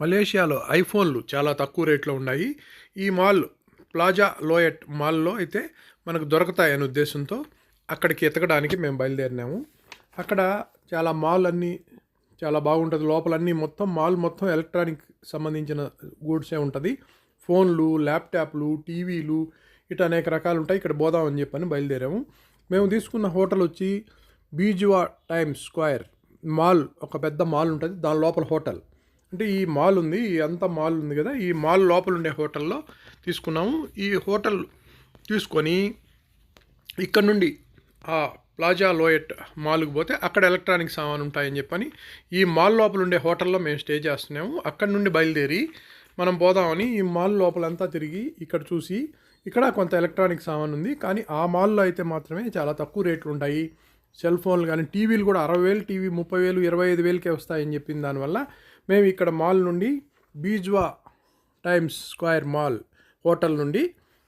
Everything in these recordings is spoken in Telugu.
మలేషియాలో ఐఫోన్లు చాలా తక్కువ రేట్లో ఉన్నాయి. ఈ మాల్ ప్లాజా లోయట్ మాల్లో అయితే మనకు దొరుకుతాయనే ఉద్దేశంతో అక్కడికి ఎతకడానికి మేము బయలుదేరినాము. అక్కడ చాలా మాల్ అన్నీ చాలా బాగుంటుంది. లోపలన్నీ మొత్తం మాల్ మొత్తం ఎలక్ట్రానిక్ సంబంధించిన గూడ్సే ఉంటుంది. ఫోన్లు ల్యాప్టాప్లు టీవీలు ఇటు అనేక రకాలు ఉంటాయి. ఇక్కడ పోదామని చెప్పని బయలుదేరాము. మేము తీసుకున్న హోటల్ వచ్చి బీజువా టైమ్ స్క్వేర్ మాల్ ఒక పెద్ద మాల్ ఉంటుంది. దాని లోపల హోటల్. అంటే ఈ మాల్ ఉంది ఈ అంతా మాల్ ఉంది కదా ఈ మాల్ లోపల ఉండే హోటల్లో తీసుకున్నాము. ఈ హోటల్ తీసుకొని ఇక్కడ నుండి ఆ ప్లాజా లోయట్ మాల్కి పోతే అక్కడ ఎలక్ట్రానిక్ సామాన్ ఉంటాయని చెప్పని ఈ మాల్ లోపల ఉండే హోటల్లో మేము స్టే చేస్తున్నాము. అక్కడ నుండి బయలుదేరి మనం పోదామని ఈ మాల్ లోపలంతా తిరిగి ఇక్కడ చూసి ఇక్కడ కొంత ఎలక్ట్రానిక్ సామాన్ ఉంది. కానీ ఆ మాల్లో అయితే మాత్రమే చాలా తక్కువ రేట్లు ఉంటాయి. సెల్ ఫోన్లు కానీ టీవీలు కూడా అరవై వేలు టీవీ ముప్పై వేలు ఇరవై ఐదు వేలకే వస్తాయని చెప్పింది దానివల్ల మేము ఇక్కడ మాల్ నుండి బీజ్వా టైమ్స్ స్క్వేర్ మాల్ హోటల్ నుండి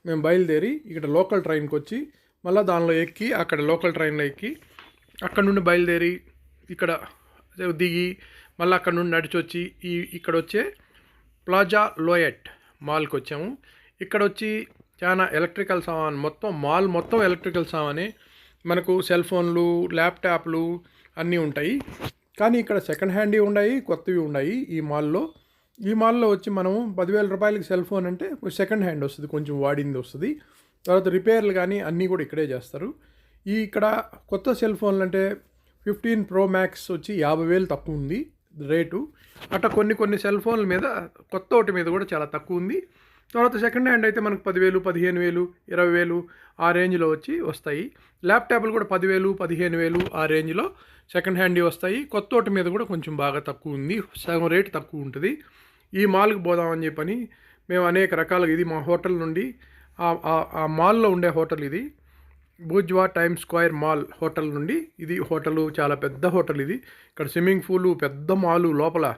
మేము బయలుదేరి ఇక్కడ లోకల్ ట్రైన్కి వచ్చి మళ్ళీ దానిలో ఎక్కి అక్కడ లోకల్ ట్రైన్లో ఎక్కి అక్కడ నుండి బయలుదేరి ఇక్కడ దిగి మళ్ళీ అక్కడ నుండి నడిచి వచ్చి ఈ ఇక్కడ వచ్చే ప్లాజా లోయట్ మాల్కి వచ్చాము. ఇక్కడ వచ్చి చాలా ఎలక్ట్రికల్ సామాన్ మొత్తం మాల్ మొత్తం ఎలక్ట్రికల్ సామానే. మనకు సెల్ ఫోన్లు ల్యాప్టాప్లు అన్నీ ఉంటాయి. కానీ ఇక్కడ సెకండ్ హ్యాండ్వి ఉన్నాయి కొత్తవి ఉన్నాయి ఈ మాల్లో ఈ మాల్లో వచ్చి మనము పదివేల రూపాయలకి సెల్ ఫోన్ అంటే సెకండ్ హ్యాండ్ వస్తుంది కొంచెం వాడింది వస్తుంది. తర్వాత రిపేర్లు కానీ అన్నీ కూడా ఇక్కడే చేస్తారు. ఈ ఇక్కడ కొత్త సెల్ ఫోన్లు అంటే ఫిఫ్టీన్ ప్రో మ్యాక్స్ వచ్చి యాభై వేలు తక్కువ ఉంది రేటు. అట్లా కొన్ని కొన్ని సెల్ ఫోన్ల మీద కొత్త ఒకటి మీద కూడా చాలా తక్కువ ఉంది. తర్వాత సెకండ్ హ్యాండ్ అయితే మనకు పదివేలు పదిహేను వేలు ఇరవై వేలు ఆ రేంజ్లో వచ్చి వస్తాయి. ల్యాప్టాప్లు కూడా పదివేలు పదిహేను వేలు ఆ రేంజ్లో సెకండ్ హ్యాండ్ వస్తాయి. కొత్త మీద కూడా కొంచెం బాగా తక్కువ ఉంది. సగం రేటు తక్కువ ఉంటుంది. ఈ మాల్కి పోదామని చెప్పని మేము అనేక రకాలుగా ఇది మా హోటల్ నుండి ఆ- ఆ మాల్లో ఉండే హోటల్ ఇది. బూజ్వా టైమ్ స్క్వేర్ మాల్ హోటల్ నుండి ఇది హోటల్ చాలా పెద్ద హోటల్ ఇది. ఇక్కడ స్విమ్మింగ్ పూలు పెద్ద మాలు లోపల.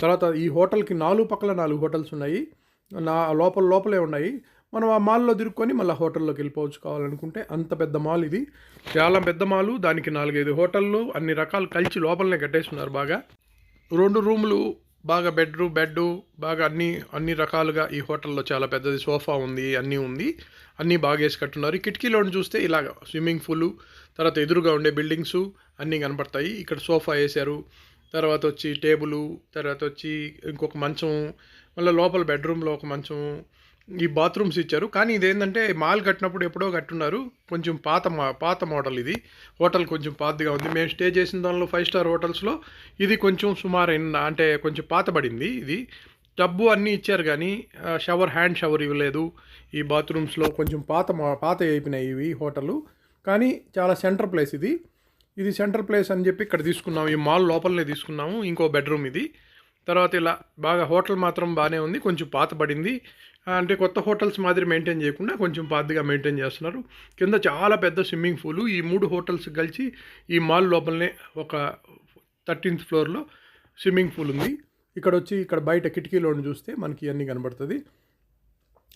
తర్వాత ఈ హోటల్కి నాలుగు పక్కల నాలుగు హోటల్స్ ఉన్నాయి. నా లోపల లోపలే ఉన్నాయి. మనం ఆ మాల్లో తిరుక్కొని మళ్ళీ హోటల్లోకి వెళ్ళిపోవచ్చు కావాలనుకుంటే. అంత పెద్ద మాల్ ఇది. చాలా పెద్ద మాలు. దానికి నాలుగైదు హోటళ్ళు. అన్ని రకాలు కలిసి లోపలనే కట్టేస్తున్నారు బాగా. రెండు రూములు బాగా బెడ్రూమ్ బెడ్ బాగా అన్ని అన్ని రకాలుగా ఈ హోటల్లో చాలా పెద్దది. సోఫా ఉంది అన్నీ ఉంది. అన్నీ బాగా వేసి కట్టున్నారు. కిటికీలోని చూస్తే ఇలాగ స్విమ్మింగ్ పూలు తర్వాత ఎదురుగా ఉండే బిల్డింగ్స్ అన్నీ కనపడతాయి. ఇక్కడ సోఫా వేశారు. తర్వాత వచ్చి టేబులు తర్వాత వచ్చి ఇంకొక మంచం మళ్ళీ లోపల బెడ్రూమ్లో ఒక మంచం ఈ బాత్రూమ్స్ ఇచ్చారు. కానీ ఇదేంటంటే మాల్ కట్టినప్పుడు ఎప్పుడో కట్టున్నారు. కొంచెం పాత మా పాత మోడల్ ఇది. హోటల్ కొంచెం పాతగా ఉంది. మేము స్టే చేసిన దానిలో ఫైవ్ స్టార్ హోటల్స్లో ఇది కొంచెం సుమారు అంటే కొంచెం పాతబడింది ఇది. టబ్బు అన్నీ ఇచ్చారు కానీ షవర్ హ్యాండ్ షవర్ ఇవ్వలేదు. ఈ బాత్రూమ్స్లో కొంచెం పాత మా- పాత అయిపోయినాయి ఇవి హోటలు. కానీ చాలా సెంటర్ ప్లేస్ ఇది. ఇది సెంటర్ ప్లేస్ అని చెప్పి ఇక్కడ తీసుకున్నాము. ఈ మాల్ లోపలనే తీసుకున్నాము. ఇంకో బెడ్రూమ్ ఇది. తర్వాత ఇలా బాగా హోటల్ మాత్రం బాగానే ఉంది. కొంచెం పాత పడింది అంటే కొత్త హోటల్స్ మాదిరి మెయింటైన్ చేయకుండా కొంచెం పాతగా మెయింటైన్ చేస్తున్నారు. కింద చాలా పెద్ద స్విమ్మింగ్ పూలు. ఈ మూడు హోటల్స్ కలిసి ఈ మాల్ లోపలనే ఒక థర్టీన్త్ ఫ్లోర్లో స్విమ్మింగ్ పూల్ ఉంది. ఇక్కడ వచ్చి ఇక్కడ బయట కిటికీలోని చూస్తే మనకి ఇవన్నీ కనబడుతుంది.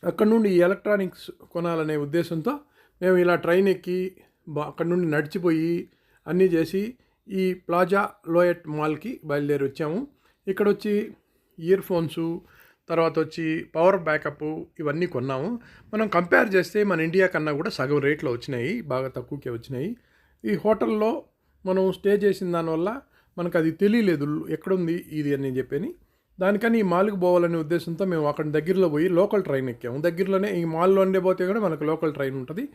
అక్కడ నుండి ఈ ఎలక్ట్రానిక్స్ కొనాలనే ఉద్దేశంతో మేము ఇలా ట్రైన్ ఎక్కి బా- అక్కడ నుండి నడిచిపోయి అన్నీ చేసి ఈ ప్లాజా లోయట్ మాల్కి బయలుదేరి వచ్చాము. ఇక్కడ వచ్చి ఇయర్ ఫోన్స్ తర్వాత వచ్చి పవర్ బ్యాకప్ ఇవన్నీ కొన్నాము. మనం కంపేర్ చేస్తే మన ఇండియా కన్నా కూడా సగం రేట్లో వచ్చినాయి బాగా తక్కువకే వచ్చినాయి. ఈ హోటల్లో మనం స్టే చేసిన దానివల్ల మనకు అది తెలియలేదు ఎక్కడుంది ఇది అని చెప్పని. దానికని ఈ మాల్కి పోవాలనే ఉద్దేశంతో మేము అక్కడ దగ్గరలో పోయి లోకల్ ట్రైన్ ఎక్కాము. దగ్గరలోనే ఈ మాల్లో ఉండే పోతే కూడా మనకు లోకల్ ట్రైన్ ఉంటుంది.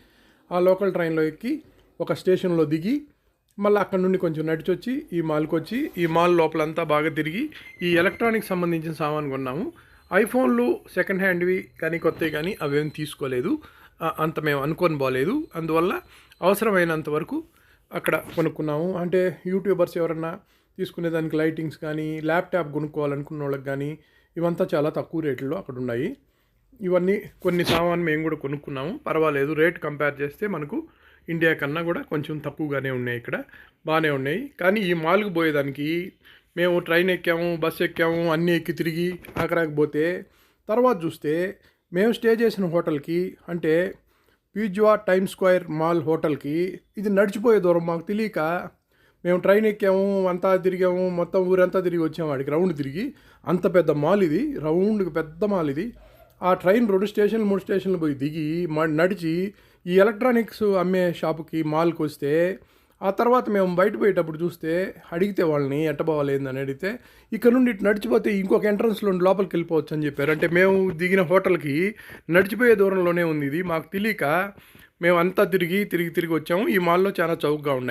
ఆ లోకల్ ట్రైన్లో ఎక్కి ఒక స్టేషన్లో దిగి మళ్ళీ అక్కడ నుండి కొంచెం నడిచి వచ్చి ఈ మాల్కి వచ్చి ఈ మాల్ లోపలంతా బాగా తిరిగి ఈ ఎలక్ట్రానిక్ సంబంధించిన సామాన్ కొన్నాము. ఐఫోన్లు సెకండ్ హ్యాండ్వి కానీ కొత్తవి కానీ అవేం తీసుకోలేదు. అంత మేము అనుకొని పోలేదు అందువల్ల అవసరమైనంత వరకు అక్కడ కొనుక్కున్నాము. అంటే యూట్యూబర్స్ ఎవరన్నా తీసుకునే దానికి లైటింగ్స్ కానీ ల్యాప్టాప్ కొనుక్కోవాలనుకున్న వాళ్ళకి కానీ ఇవంతా చాలా తక్కువ రేట్లు అక్కడ ఉన్నాయి. ఇవన్నీ కొన్ని సామాన్ మేము కూడా కొనుక్కున్నాము. పర్వాలేదు. రేట్ కంపేర్ చేస్తే మనకు ఇండియా కన్నా కూడా కొంచెం తక్కువగానే ఉన్నాయి ఇక్కడ. బాగానే ఉన్నాయి. కానీ ఈ మాల్కి పోయేదానికి మేము ట్రైన్ ఎక్కాము బస్ ఎక్కాము అన్నీ ఎక్కి తిరిగి ఆకరాకపోతే తర్వాత చూస్తే మేము స్టే చేసిన హోటల్కి అంటే పీజ్వా టైమ్ స్క్వేర్ మాల్ హోటల్కి ఇది నడిచిపోయే దూరం మాకు తెలియక మేము ట్రైన్ ఎక్కాము అంతా తిరిగాము మొత్తం ఊరంతా తిరిగి వచ్చాము. వాడికి రౌండ్ తిరిగి అంత పెద్ద మాల్ ఇది రౌండ్ పెద్ద మాల్ ఇది. ఆ ట్రైన్ రెండు స్టేషన్లు మూడు స్టేషన్లు పోయి దిగి నడిచి ఈ ఎలక్ట్రానిక్స్ అమ్మే షాపుకి మాల్కి వస్తే ఆ తర్వాత మేము బయట పోయేటప్పుడు చూస్తే అడిగితే వాళ్ళని ఎట్ట ఏందని అడిగితే ఇక్కడ నుండి ఇటు నడిచిపోతే ఇంకొక ఎంట్రన్స్లో లోపలికి వెళ్ళిపోవచ్చు అని చెప్పారు. అంటే మేము దిగిన హోటల్కి నడిచిపోయే దూరంలోనే ఉంది ఇది. మాకు తెలియక మేము అంతా తిరిగి తిరిగి తిరిగి వచ్చాము. ఈ మాల్లో చాలా చౌకగా ఉన్నాయి.